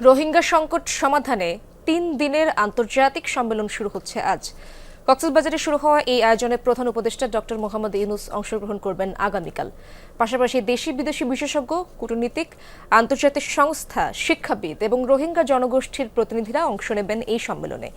রোহিঙ্গা সংকট সমাধানে তিন দিনের আন্তর্জাতিক সম্মেলন শুরু হচ্ছে আজ। কক্সবাজারে শুরু হওয়া এই আয়োজনে প্রধান উপদেষ্টা ডক্টর মোহাম্মদ ইউনুস অংশগ্রহণ করবেন আগামীকাল। পাশাপাশি দেশি বিদেশি বিশেষজ্ঞ, কূটনীতিক, আন্তর্জাতিক সংস্থা, শিক্ষাবিদ এবং রোহিঙ্গা জনগোষ্ঠীর প্রতিনিধিরা অংশ নেবেন এই সম্মেলনে।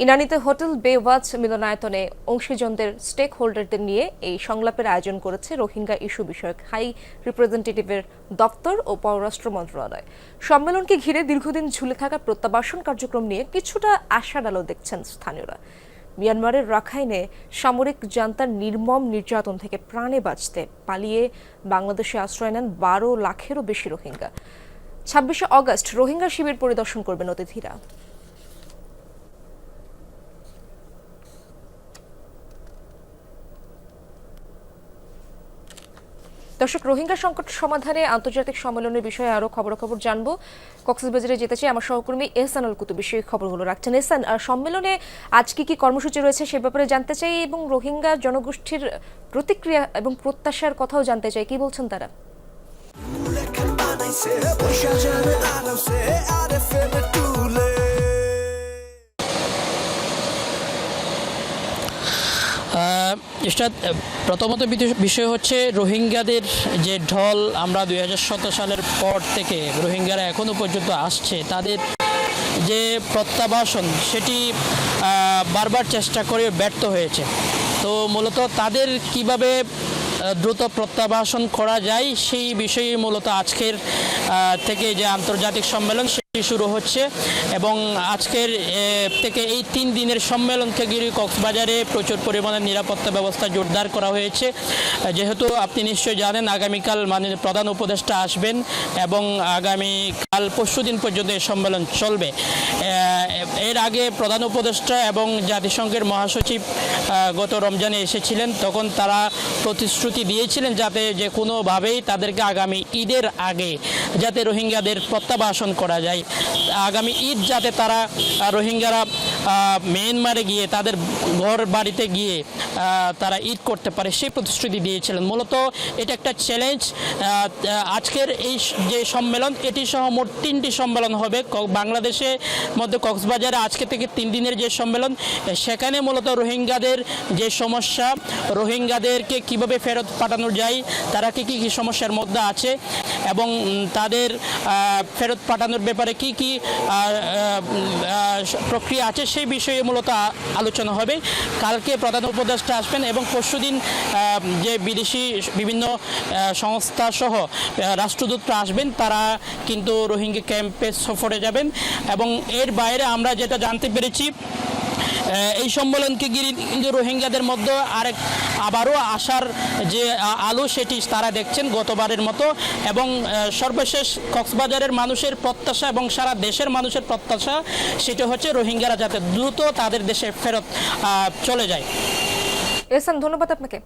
ইনানিতে হোটেল বে ওয়াচ মিলনায়তনে অংশীজনদের স্টেক হোল্ডারদের নিয়ে এই সংলাপের আয়োজন করেছে রোহিঙ্গা ইস্যু বিষয়ক হাই রিপ্রেজেন্টেটিভের দপ্তর ও পররাষ্ট্র মন্ত্রণালয়। সম্মেলনকে ঘিরে দীর্ঘদিন ঝুলে থাকা প্রত্যাবাসন কার্যক্রম নিয়ে কিছুটা আশার আলো দেখছেন স্থানীয়রা। মিয়ানমারের রাখাইনে সামরিক জান্তার নির্মম নির্যাতন থেকে প্রাণে বাঁচতে পালিয়ে বাংলাদেশে আশ্রয় নেন বারো লাখেরও বেশি রোহিঙ্গা। ছাব্বিশে অগস্ট রোহিঙ্গা শিবির পরিদর্শন করবেন অতিথিরা। দর্শক, রোহিঙ্গা সংকট সমাধানে আন্তর্জাতিক সম্মেলনের বিষয়ে আরও খবরাখবর জানব। কক্সবাজারে যেতে চাই আমার সহকর্মী এহসান আল কুতুবি। সেই খবরগুলো রাখছেন। এহসান সম্মেলনে আজ কি কি কর্মসূচি রয়েছে সে ব্যাপারে জানতে চাই এবং রোহিঙ্গা জনগোষ্ঠীর প্রতিক্রিয়া এবং প্রত্যাশার কথাও জানতে চাই। কি বলছেন তারা? আহ, প্রথমত বিষয় হচ্ছে রোহিঙ্গাদের যে ঢল আমরা দু হাজার সতেরো সালের পর থেকে রোহিঙ্গারা এখনও পর্যন্ত আসছে তাদের যে প্রত্যাবাসন সেটি বারবার চেষ্টা করে ব্যর্থ হয়েছে। তো মূলত তাদের কীভাবে দ্রুত প্রত্যাবাসন করা যায় সেই বিষয়ে মূলত আজকের থেকে যে আন্তর্জাতিক সম্মেলন শুরু হচ্ছে এবং আজকের থেকে এই তিন দিনের সম্মেলনকে ঘিরে কক্সবাজারে প্রচুর পরিমাণে নিরাপত্তা ব্যবস্থা জোরদার করা হয়েছে। যেহেতু আপনি নিশ্চয়ই জানেন, আগামীকাল মাননীয় প্রধান উপদেষ্টা আসবেন এবং আগামীকাল পরশু দিন পর্যন্ত এই সম্মেলন চলবে। এর আগে প্রধান উপদেষ্টা এবং জাতিসংঘের মহাসচিব গত রমজানে এসেছিলেন। তখন তারা প্রতিশ্রুতি দিয়েছিলেন যাতে যে কোনোভাবেই তাদেরকে আগামী ঈদের আগে যাতে রোহিঙ্গাদের প্রত্যাবাসন করা যায়। আগামী ঈদ যাতে তারা রোহিঙ্গারা মিয়ানমারে গিয়ে তাদের ঘর বাড়িতে গিয়ে তারা ঈদ করতে পারে সেই প্রতিশ্রুতি দিয়েছিলেন। মূলত এটা একটা চ্যালেঞ্জ আজকের এই যে সম্মেলন, এটি সহ মোট তিনটি সম্মেলন হবে। বাংলাদেশের মধ্যে কক্সবাজারে আজকে থেকে তিন দিনের যে সম্মেলন, সেখানে মূলত রোহিঙ্গাদের যে সমস্যা, রোহিঙ্গাদেরকে কীভাবে ফেরত পাঠানো যায়, তারা কি কি সমস্যার মধ্যে আছে এবং তাদের ফেরত পাঠানোর ব্যাপারে কি কি প্রক্রিয়া আছে সেই বিষয়ে মূলত আলোচনা হবে। কালকে প্রধান উপদেষ্টা আসবেন এবং পরশুদিন যে বিদেশি বিভিন্ন সংস্থা সহ রাষ্ট্রদূতরা আসবেন, তারা কিন্তু রোহিঙ্গা ক্যাম্পে সফরে যাবেন। এবং এর বাইরে আমরা যেটা জানতে পেরেছি এই সম্মেলনকে গিরি কিন্তু রোহিঙ্গাদের মধ্যে আরেক আবারও আসার যে আলো সেটি তারা দেখছেন গতবারের মতো। এবং সর্বশেষ কক্সবাজারের মানুষের প্রত্যাশা এবং সারা দেশের মানুষের প্রত্যাশা সেটা হচ্ছে রোহিঙ্গারা যাতে দ্রুত তাদের দেশে ফেরত চলে যায়। এসান ধন্যবাদ আপনাকে।